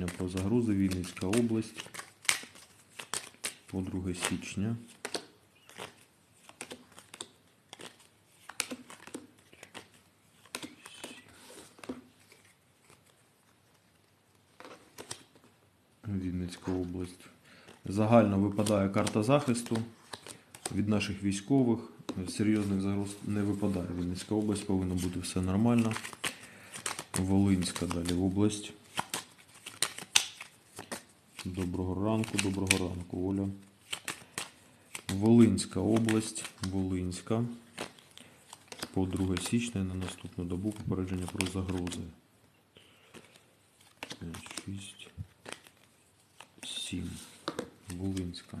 Попередження про загрози Вінницька область. По 2 січня. Вінницька область. Загально випадає карта захисту від наших військових. Серйозних загроз не випадає. Вінницька область повинно бути все нормально. Волинська далі область. Доброго ранку, доброго ранку, Оля. Волинська область, Волинська. По 2 січня на наступну добу попередження про загрози. 6, 7. Волинська.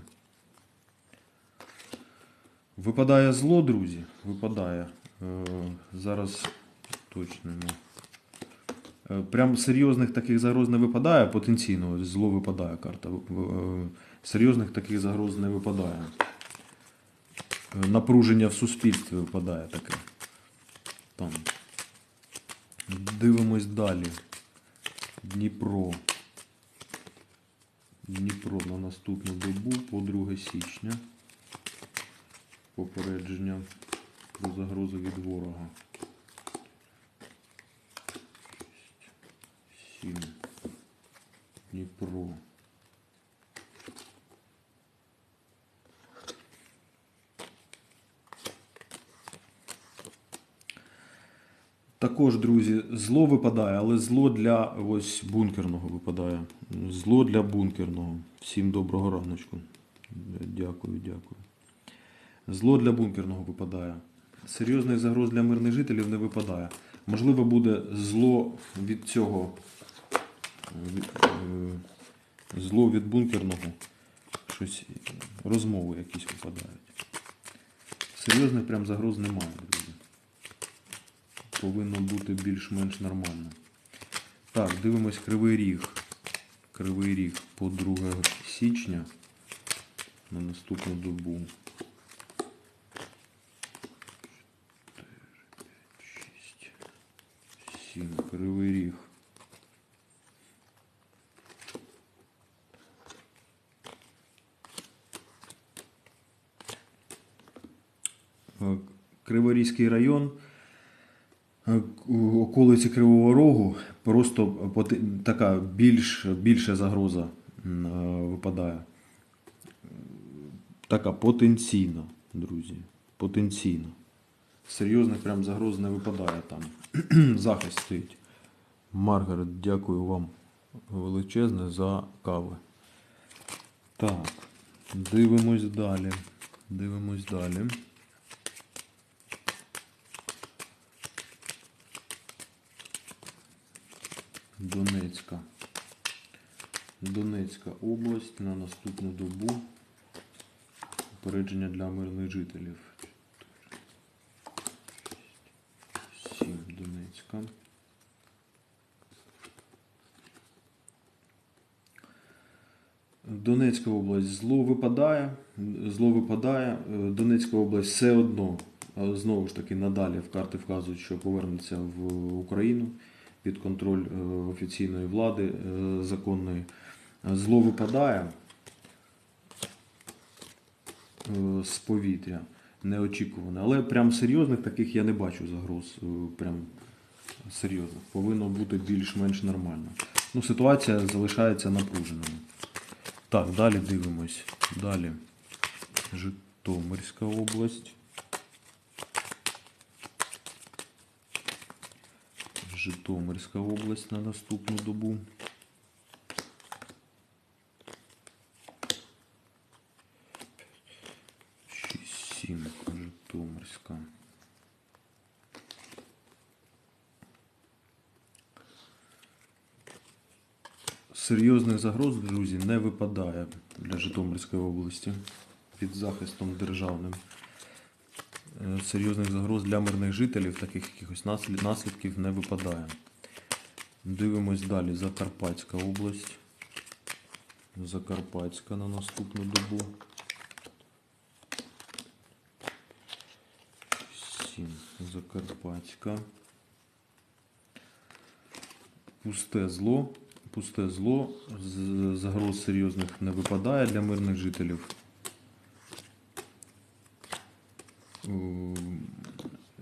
Випадає зло, друзі. Випадає. Е, зараз точнимо. Е, Прям серйозних таких загроз не випадає, потенційно зло випадає карта. Е, Серйозних таких загроз не випадає. Е, Напруження в суспільстві випадає таке. Там. Дивимось далі. Дніпро. Дніпро на наступну добу по 2 січня. Попередження про загрозу від ворога. 7. Дніпро. Також, друзі, зло випадає, але зло для ось бункерного випадає. Зло для бункерного. Всім доброго раночку. Дякую, дякую. Зло для бункерного випадає. Серйозних загроз для мирних жителів не випадає. Можливо, буде зло від цього. е, Зло від бункерного. Щось, розмови якісь випадають. Серйозних прям загроз немає, друзі повинно бути більш-менш нормально. Так, дивимось Кривий Ріг. Кривий Ріг по 2 січня на наступну добу. 6, 7. Кривий Ріг. Е, Криворізький район. Е, околиці Кривого Рогу просто така більш, більша загроза е, випадає. Така потенційна, друзі. Потенційна. Серйозних прям загроз не випадає там. Захист стоїть. Маргарет, дякую вам величезне за кави. Так, дивимось далі. Дивимось далі. Донецька. Донецька область на наступну добу. Попередження для мирних жителів. 7. Донецька. Донецька область зло випадає. Зло випадає. Донецька область все одно, знову ж таки, надалі в карти вказують, що повернеться в Україну під контроль е, офіційної влади е, законної. Зло випадає е, з повітря неочікуване. Але прям серйозних таких я не бачу загроз. Прям серйозних. Повинно бути більш-менш нормально. Ну, ситуація залишається напруженою. Так, далі дивимось. Далі. Житомирська область. Житомирська область на наступну добу. Шість, Житомирська. Серйозних загроз, друзі, не випадає для Житомирської області під захистом державним. Е, Серйозних загроз для мирних жителів, таких якихось наслідків не випадає. Дивимось далі. Закарпатська область. Закарпатська на наступну добу. 7. Закарпатська. Пусте зло. Пусте зло. Загроз серйозних не випадає для мирних жителів.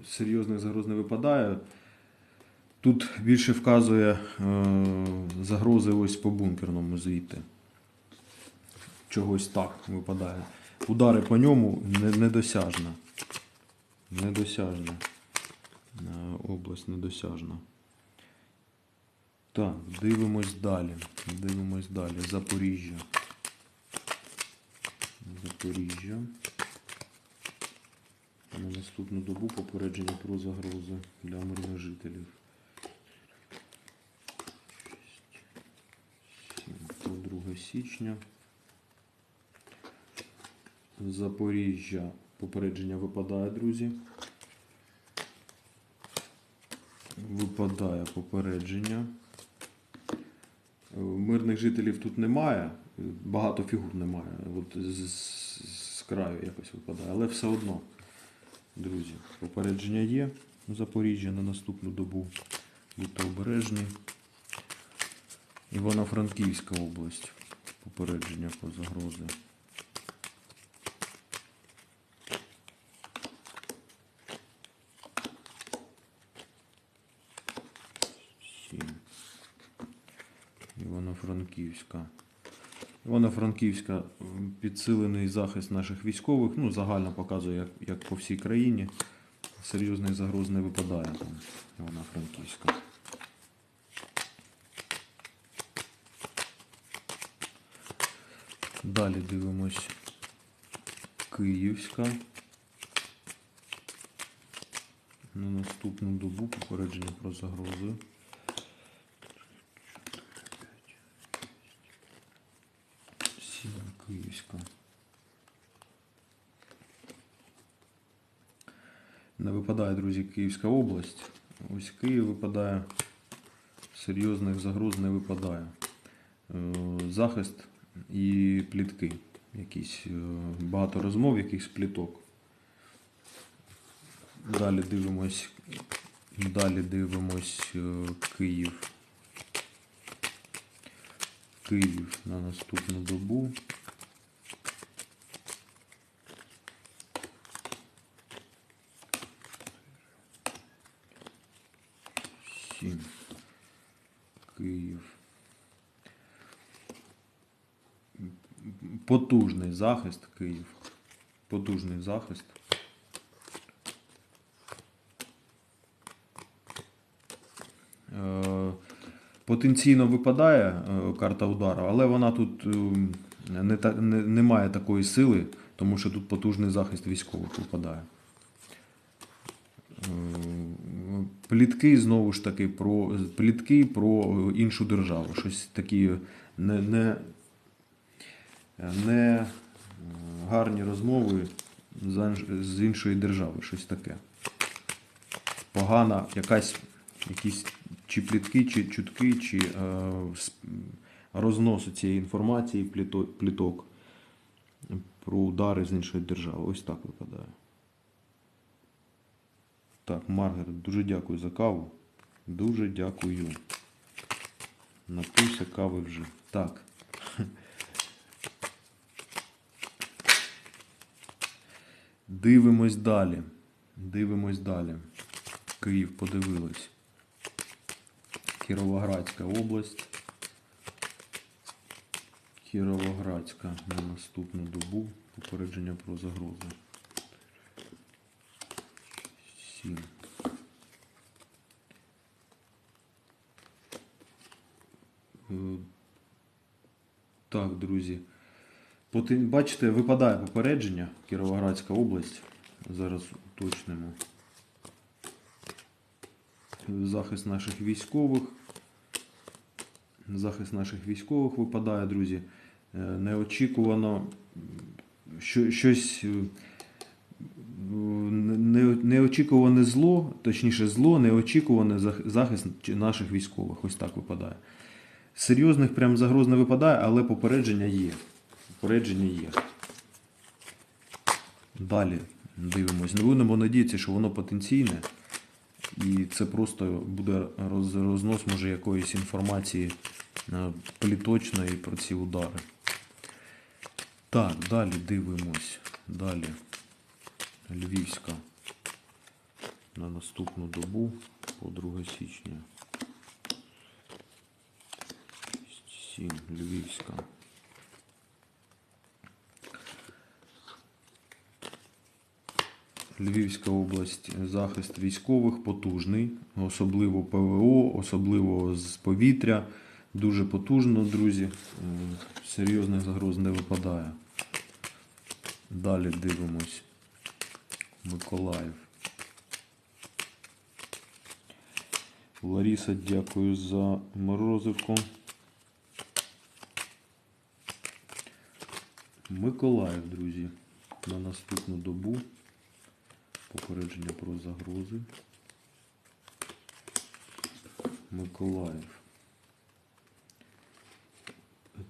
Серйозних загроз не випадає. Тут більше вказує е, загрози ось по бункерному звідти. Чогось так випадає. Удари по ньому не- недосяжна. Недосяжна. Е, Область недосяжна. Так, дивимось далі. Дивимось далі. Запоріжжя. Запоріжжя. На наступну добу попередження про загрози для мирних жителів. по 2 січня. Запоріжжя. Попередження випадає, друзі. Випадає попередження. Е, Мирних жителів тут немає, багато фігур немає. От з, з- з краю якось випадає. Але все одно, друзі, попередження є у Запоріжжя на наступну добу. Будьте обережні. Івано-Франківська область. Попередження про загрози. Івано-Франківська. Івано-Франківська підсилений захист наших військових. Ну, загально показує, як, як по всій країні. Серйозних загроз не випадає там. Івано-Франківська. Далі дивимось. Київська. На наступну добу попередження про загрози. Сіла Київська. Не випадає, друзі, Київська область. Ось Київ випадає. Серйозних загроз не випадає. Е, Захист і плітки. Якісь е, багато розмов, якихось пліток. Далі дивимось. Далі дивимось е, Київ. Київ на наступну добу. Сім. Київ. Потужний захист Київ. Потужний захист. Е, Потенційно випадає е, карта удару, але вона тут е, не, та, не, не має такої сили, тому що тут потужний захист військових випадає. Е, Плітки знову ж таки про плітки про іншу державу. Щось такі не, не, не е, гарні розмови з іншої держави, щось таке. Погана якась якісь чи плітки, чи чутки, чи е, розносу цієї інформації, пліток про удари з іншої держави. Ось так випадає. Так, Маргарет, дуже дякую за каву. Дуже дякую. Напився кави вже. Так. Дивимось далі. Дивимось далі. Київ подивились. Кіровоградська область. Кіровоградська на наступну добу. Попередження про загрози. Сім. Е, Так, друзі. Бачите, випадає попередження Кіровоградська область. Зараз уточнимо. Захист наших військових. Захист наших військових випадає, друзі. Е, Неочікувано що, щось е, неочікуване зло, точніше зло, неочікуване захист наших військових. Ось так випадає. Серйозних прям загроз не випадає, але попередження є. Попередження є. Далі дивимось. Не будемо надіятися, що воно потенційне. І це просто буде роз, рознос, може, якоїсь інформації е, пліточна і про ці удари. Так, далі дивимось. Далі. Львівська. На наступну добу по 2 січня. 7. Львівська. Львівська область захист військових потужний, особливо ПВО, особливо з повітря. Дуже потужно, друзі. Е, Серйозних загроз не випадає. Далі дивимось. Миколаїв. Ларіса, дякую за морозивку. Миколаїв, друзі, на наступну добу. Попередження про загрози. Миколаїв.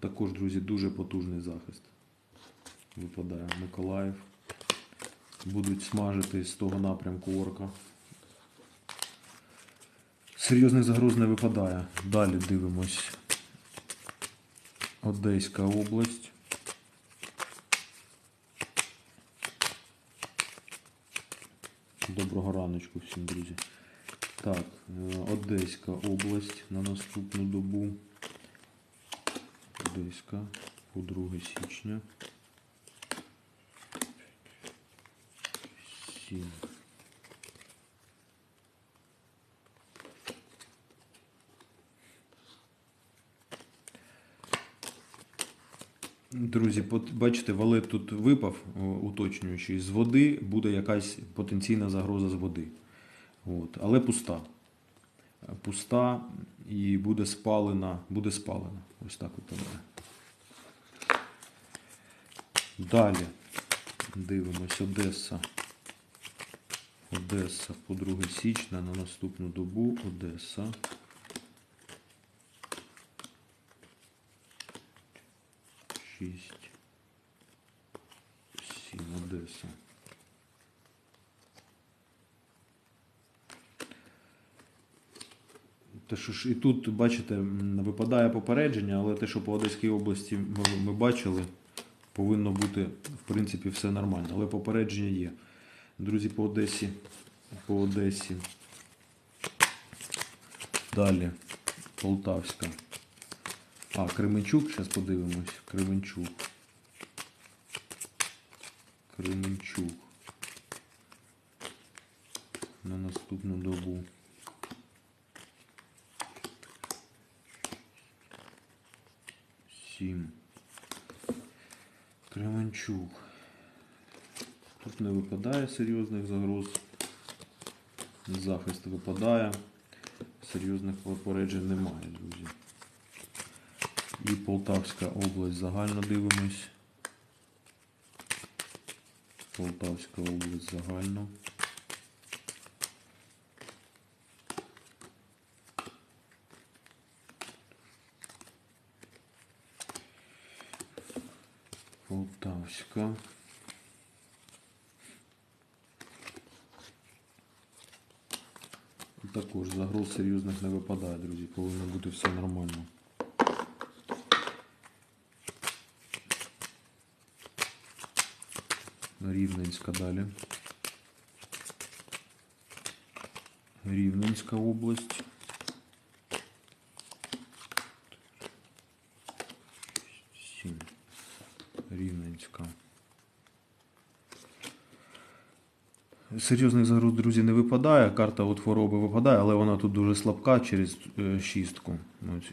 Також, друзі, дуже потужний захист. Випадає Миколаїв. Будуть смажити з того напрямку орка. Серйозних загроз не випадає. Далі дивимось. Одеська область. Доброго раночку всім, друзі. Так, е, Одеська область на наступну добу. Одеська по 2 січня. 7. Друзі, бачите, валет тут випав, уточнюючи, з води буде якась потенційна загроза з води. От. Але пуста. Пуста і буде спалена, буде спалена. Ось так виглядає. Далі дивимось Одеса. Одеса по 2 січня на наступну добу Одеса. Шість. Сім Одеса. Те, що ж і тут, бачите, випадає попередження, але те, що по Одеській області ми, ми бачили, повинно бути, в принципі, все нормально. Але попередження є. Друзі, по Одесі. По Одесі. Далі. Полтавська. А, Кременчук, зараз подивимось. Кременчук. Кременчук. На наступну добу. Сім. Кременчук. Тут не випадає серйозних загроз. Захист випадає. Серйозних попереджень немає, друзі. І Полтавська область загально дивимось. Полтавська область загально. Полтавська. Також загроз серйозних не випадає, друзі. Повинно бути все нормально. Рівненська далі. Рівненська область. Сім. Рівненська. Серйозних загроз, друзі, не випадає. Карта от хвороби випадає, але вона тут дуже слабка через е, шістку.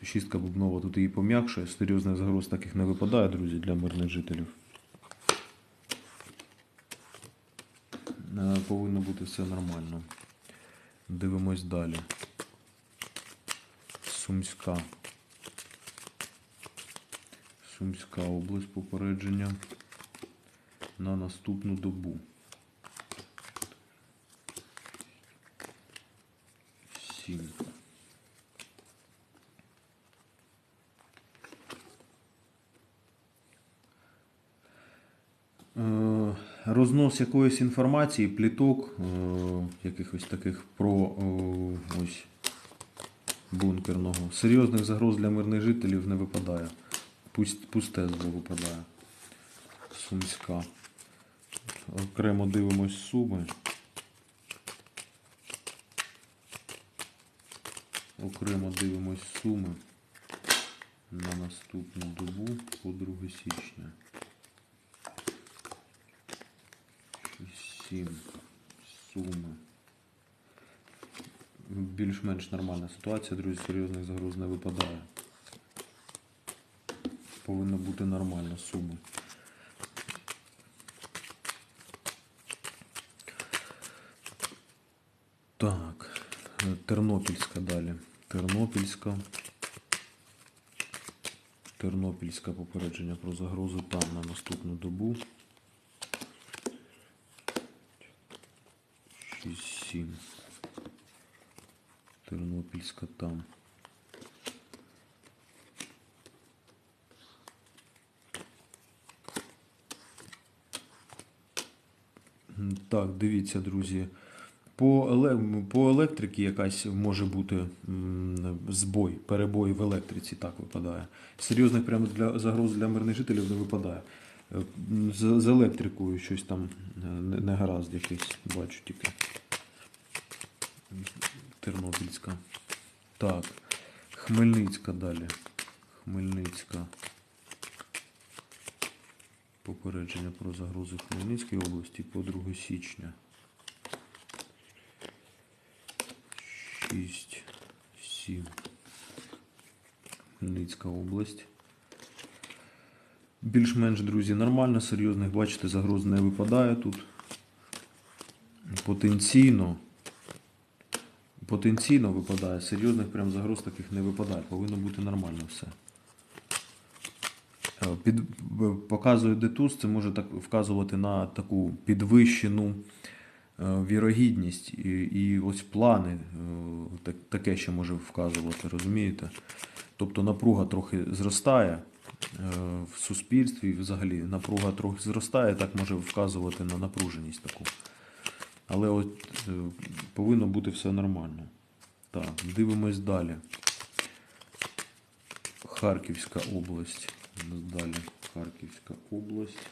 Шістка бубнова тут її пом'якшує. Серйозних загроз таких не випадає, друзі, для мирних жителів. Повинно бути все нормально. Дивимось далі. Сумська. Сумська область попередження на наступну добу. Сім. Е, Рознос якоїсь інформації, пліток, е, якихось таких про е, ось бункерного. Серйозних загроз для мирних жителів не випадає. Пусте зло випадає. Сумська. Окремо дивимось суми. Окремо дивимось суми на наступну добу по 2 січня. 7 суми. Більш-менш нормальна ситуація, друзі, серйозних загроз не випадає. Повинна бути нормальна сума. Так, Тернопільська далі. Тернопільська. Тернопільське попередження про загрозу там на наступну добу. 6-7. Тернопільська там. Так, дивіться, друзі. По, по електриці якась може бути збой, перебой в електриці, так випадає. Серйозних прямо для загроз для мирних жителів не випадає. З, електрикою щось там е, не, гаразд якийсь, бачу тільки. Тернопільська. Так. Хмельницька далі. Хмельницька. Попередження про загрози в Хмельницькій області по 2 січня. 6, 7. Хмельницька область. Більш-менш, друзі, нормально, серйозних, бачите, загроз не випадає тут. Потенційно. Потенційно випадає, серйозних прям загроз таких не випадає. Повинно бути нормально все. Е, Під, в- показує детуз, це може так вказувати на таку підвищену е, вірогідність і, і ось плани, е, так, таке ще може вказувати, розумієте? Тобто напруга трохи зростає е, в суспільстві, взагалі напруга трохи зростає, так може вказувати на напруженість таку. Але от е, повинно бути все нормально. Так, дивимось далі. Харківська область. Далі Харківська область.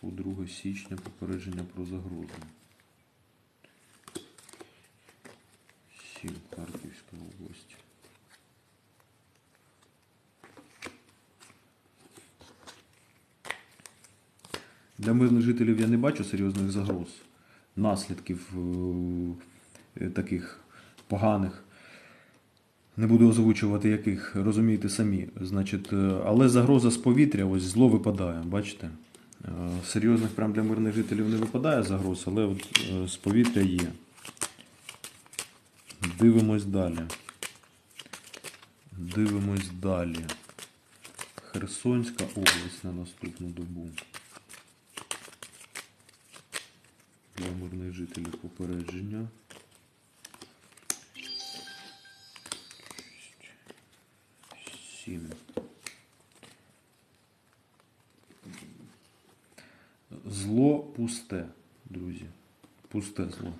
По 2 січня попередження про загрозу. 7 Харківська область. Для мирних жителів я не бачу серйозних загроз, наслідків е, таких поганих. Не буду озвучувати яких, розумієте самі. Значить, е, але загроза з повітря, ось зло випадає, бачите? Е, Серйозних прям для мирних жителів не випадає загроз, але от е, з повітря є. Дивимось далі. Дивимось далі. Херсонська область на наступну добу. Мирних жителів попередження. Сім. Зло пусте, друзі. Пусте зло.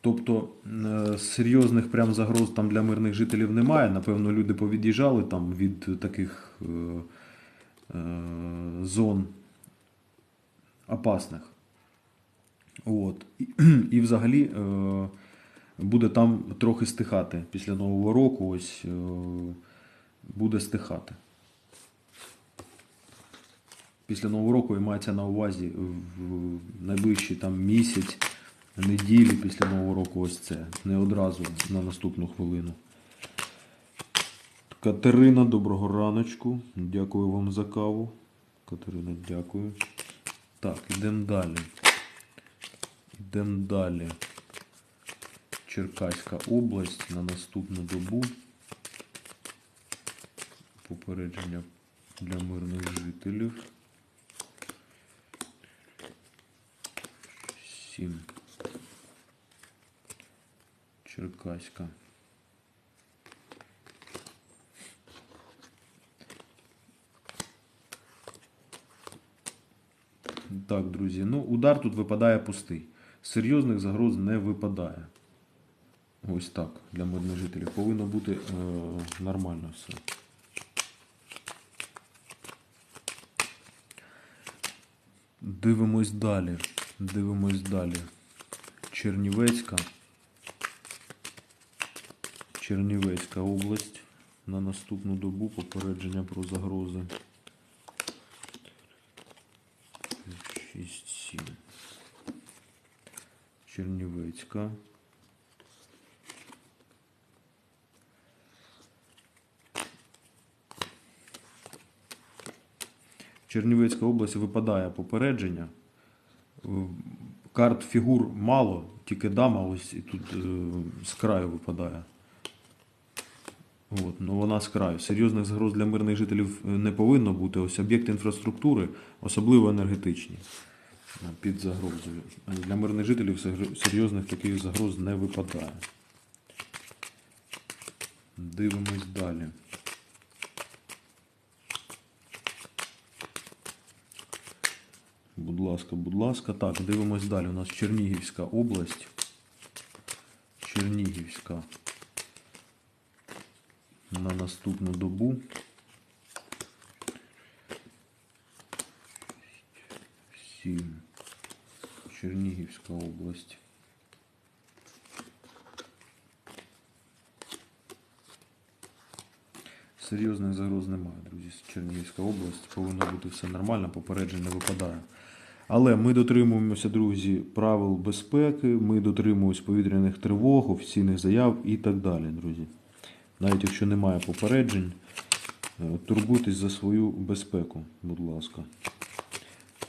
Тобто е, серйозних прям загроз там для мирних жителів немає. Напевно, люди повід'їжджали там від таких е, е, зон опасних. От. І, і взагалі е, буде там трохи стихати. Після Нового року ось е, буде стихати. Після Нового року і мається на увазі в найближчий там місяць, неділі після Нового року ось це. Не одразу на наступну хвилину. Катерина, доброго раночку. Дякую вам за каву. Катерина, дякую. Так, ідемо далі. Йдемо далі. Черкаська область на наступну добу. Попередження для мирних жителів. 7. Черкаська. Так, друзі, ну удар тут випадає пустий. Серйозних загроз не випадає. Ось так, для мирних жителів. Повинно бути е, нормально все. Дивимось далі. Дивимось далі. Чернівецька. Чернівецька область. На наступну добу попередження про загрози. 6, 7. Чернівецька. Чернівецька область випадає попередження. Е, Карт фігур мало, тільки дама ось і тут е, з краю випадає. От, ну вона з краю. Серйозних загроз для мирних жителів е, не повинно бути. Ось об'єкти інфраструктури, особливо енергетичні, під загрозою. Для мирних жителів серйозних таких загроз не випадає. Дивимось далі. Будь ласка, будь ласка. Так, дивимось далі. У нас Чернігівська область. Чернігівська. На наступну добу. Сім. Чернігівська область. Серйозних загроз немає, друзі. Чернігівська область повинно бути все нормально, попереджень не випадає. Але ми дотримуємося, друзі, правил безпеки, ми дотримуємося повітряних тривог, офіційних заяв і так далі, друзі. Навіть якщо немає попереджень, е, турбуйтесь за свою безпеку, будь ласка.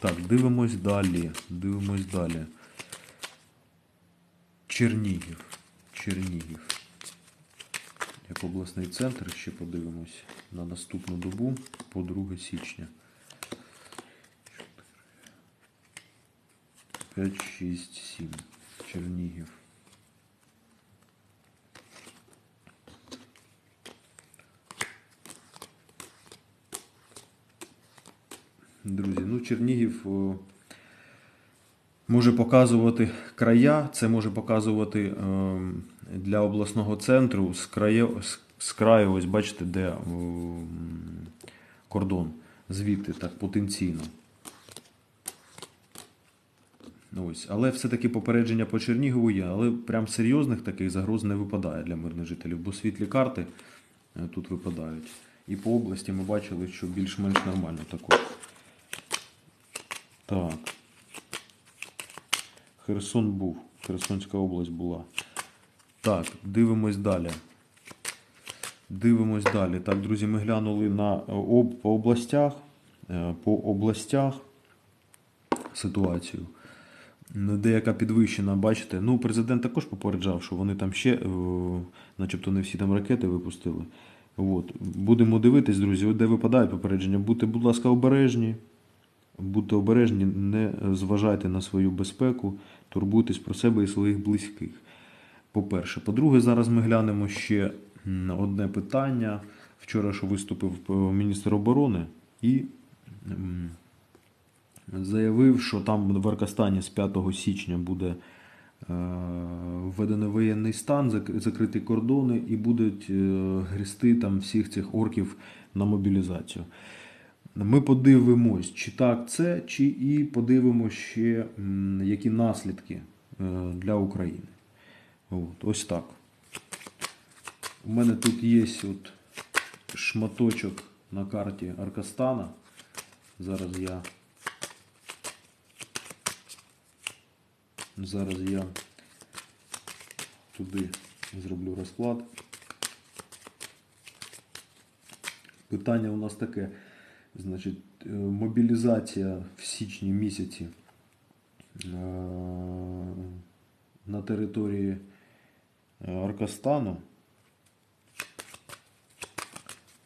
Так, дивимось далі. Дивимось далі. Чернігів. Чернігів. Як обласний центр ще подивимось на наступну добу по 2 січня. 5, 6, 7. Чернігів. Друзі, ну Чернігів може показувати края, це може показувати ем, для обласного центру з краю, з, краю ось бачите, де кордон, звідти так потенційно. Ось, але все-таки попередження по Чернігову є, але прям серйозних таких загроз не випадає для мирних жителів, бо світлі карти е, тут випадають. І по області ми бачили, що більш-менш нормально також. Так. Херсон був. Херсонська область була. Так, дивимось далі. Дивимось далі. Так, друзі, ми глянули на е, об, по областях. Е, По областях ситуацію. Деяка підвищена, бачите. Ну, президент також попереджав, що вони там ще, е, начебто не всі там ракети випустили. От. Будемо дивитись, друзі, де випадають попередження. Будьте, будь ласка, обережні. Будьте обережні, не зважайте на свою безпеку, турбуйтесь про себе і своїх близьких. По-перше. По-друге, зараз ми глянемо ще одне питання. Вчора що виступив е, міністр оборони і заявив, що там в Аркастані з 5 січня буде е, введено воєнний стан, закриті кордони і будуть е, грісти там всіх цих орків на мобілізацію. Ми подивимось, чи так це, чи і подивимось ще, які наслідки е, для України. От, ось так. У мене тут є от шматочок на карті Аркастана. Зараз я. Зараз я туди зроблю розклад. Питання у нас таке. Значить, е, мобілізація в січні місяці е, на території е, Аркастану.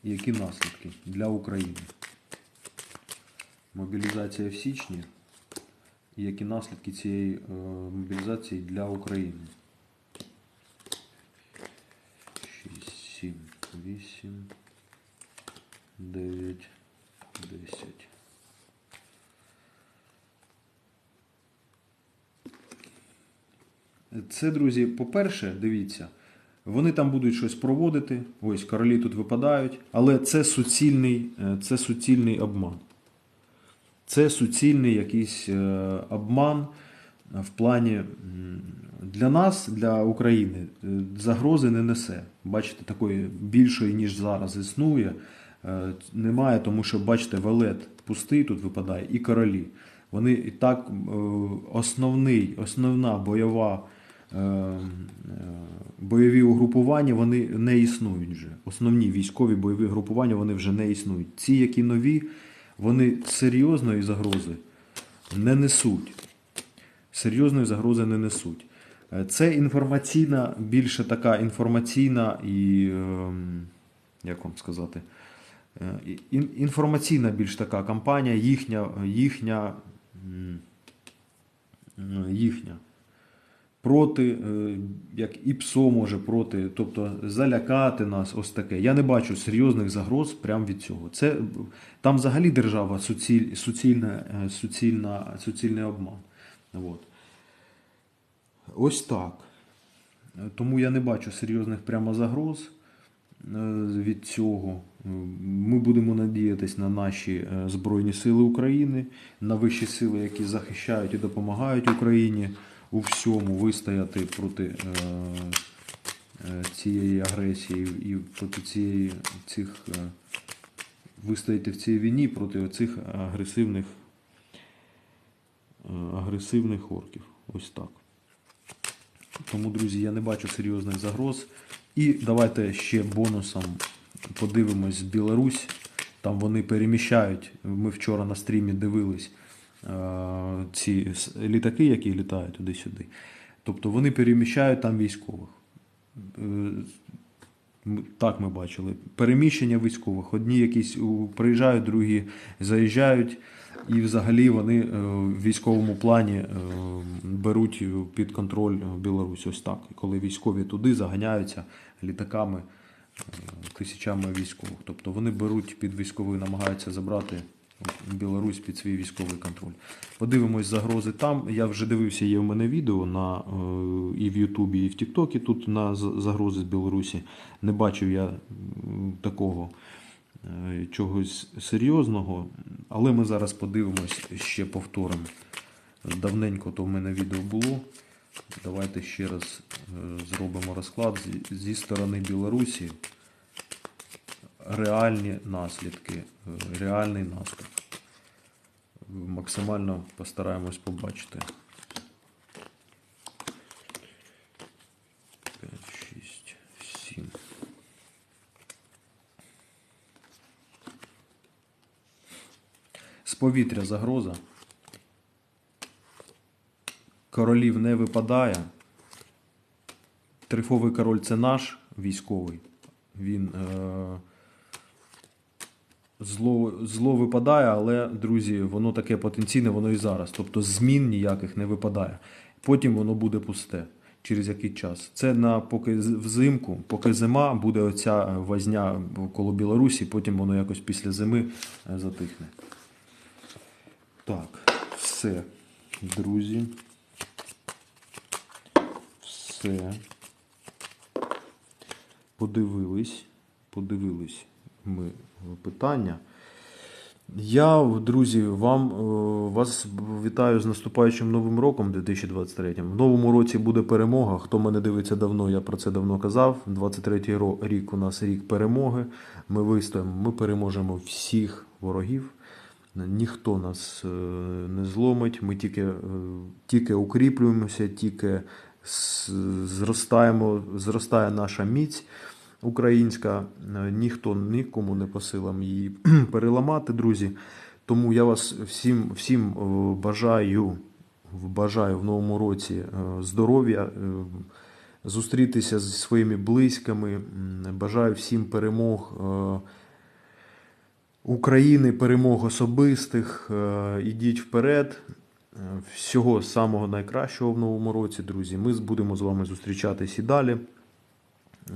Які наслідки для України? Мобілізація в січні. Які наслідки цієї е, мобілізації для України? 6, 7, 8, 9, 10. Це, друзі, по-перше, дивіться, вони там будуть щось проводити. Ось королі тут випадають, але це суцільний, е, це суцільний обман. Це суцільний якийсь е, обман в плані для нас, для України, е, загрози не несе. Бачите, такої більшої, ніж зараз існує, немає, тому що, бачите, велет пустий тут випадає, і королі. Вони і так е, основний, основна бойова. е, е, Бойові угрупування вони не існують вже. Основні військові бойові групування вони вже не існують. Ці, які нові, вони серйозної загрози не несуть. Серйозної загрози не несуть. Е, Це інформаційна, більше така інформаційна і, ем, як вам сказати, е, інформаційна більш така кампанія, їхня, їхня, їхня. Проти, е, як ІПСО може проти, тобто залякати нас, ось таке. Я не бачу серйозних загроз прямо від цього. Це, е, там взагалі держава суціль, суцільна, е, суцільна, суцільний обман. От. Ось так. Е, Тому я не бачу серйозних прямо загроз е, від цього. Е, Ми будемо надіятись на наші е, Збройні Сили України, на вищі сили, які захищають і допомагають Україні у всьому вистояти проти е, е, цієї агресії і проти цієї цих е, вистояти в цій війні проти цих агресивних, е, агресивних орків. Ось так. Тому, друзі, я не бачу серйозних загроз. І давайте ще бонусом подивимось Білорусь. Там вони переміщають. Ми вчора на стрімі дивились е, ці літаки, які літають туди-сюди. Тобто вони переміщають там військових. Е, Так ми бачили. Переміщення військових. Одні якісь приїжджають, другі заїжджають. І взагалі вони е, в військовому плані е, беруть під контроль Білорусь. Ось так. Коли військові туди заганяються літаками, е, тисячами військових. Тобто вони беруть під військовий, намагаються забрати Білорусь під свій військовий контроль. Подивимось загрози там. Я вже дивився, є в мене відео на, і в Ютубі, і в Тіктокі тут на загрози з Білорусі. Не бачив я такого чогось серйозного, але ми зараз подивимось ще повторимо. Давненько то в мене відео було. Давайте ще раз е, зробимо розклад зі- сторони Білорусі. Реальні наслідки, е, реальний наступ. Максимально постараємось побачити. 5, 6, 7. Повітря загроза. Королів не випадає. Трифовий король це наш військовий. Він е, зло, зло випадає, але, друзі, воно таке потенційне, воно і зараз. Тобто змін ніяких не випадає. Потім воно буде пусте. Через який час. Це на поки взимку, поки зима, буде оця е, возня коло Білорусі, потім воно якось після зими е, затихне. Так, все, друзі. Все. Подивились. Подивились ми питання. Я, друзі, вам е, вас вітаю з наступаючим новим роком 2023. В новому році буде перемога. Хто мене дивиться давно, я про це давно казав. 23-й рік у нас рік перемоги. Ми вистоїмо, ми переможемо всіх ворогів. Ніхто нас е, не зломить. Ми тільки, е, тільки укріплюємося, тільки зростаємо, зростає наша міць українська. Е, Ніхто нікому не по силам її переламати, друзі. Тому я вас всім, всім бажаю, бажаю в новому році здоров'я, зустрітися зі своїми близькими. Бажаю всім перемог. України, перемог особистих. Е, Ідіть вперед. Е, Всього самого найкращого в новому році, друзі. Ми будемо з вами зустрічатись і далі. Е,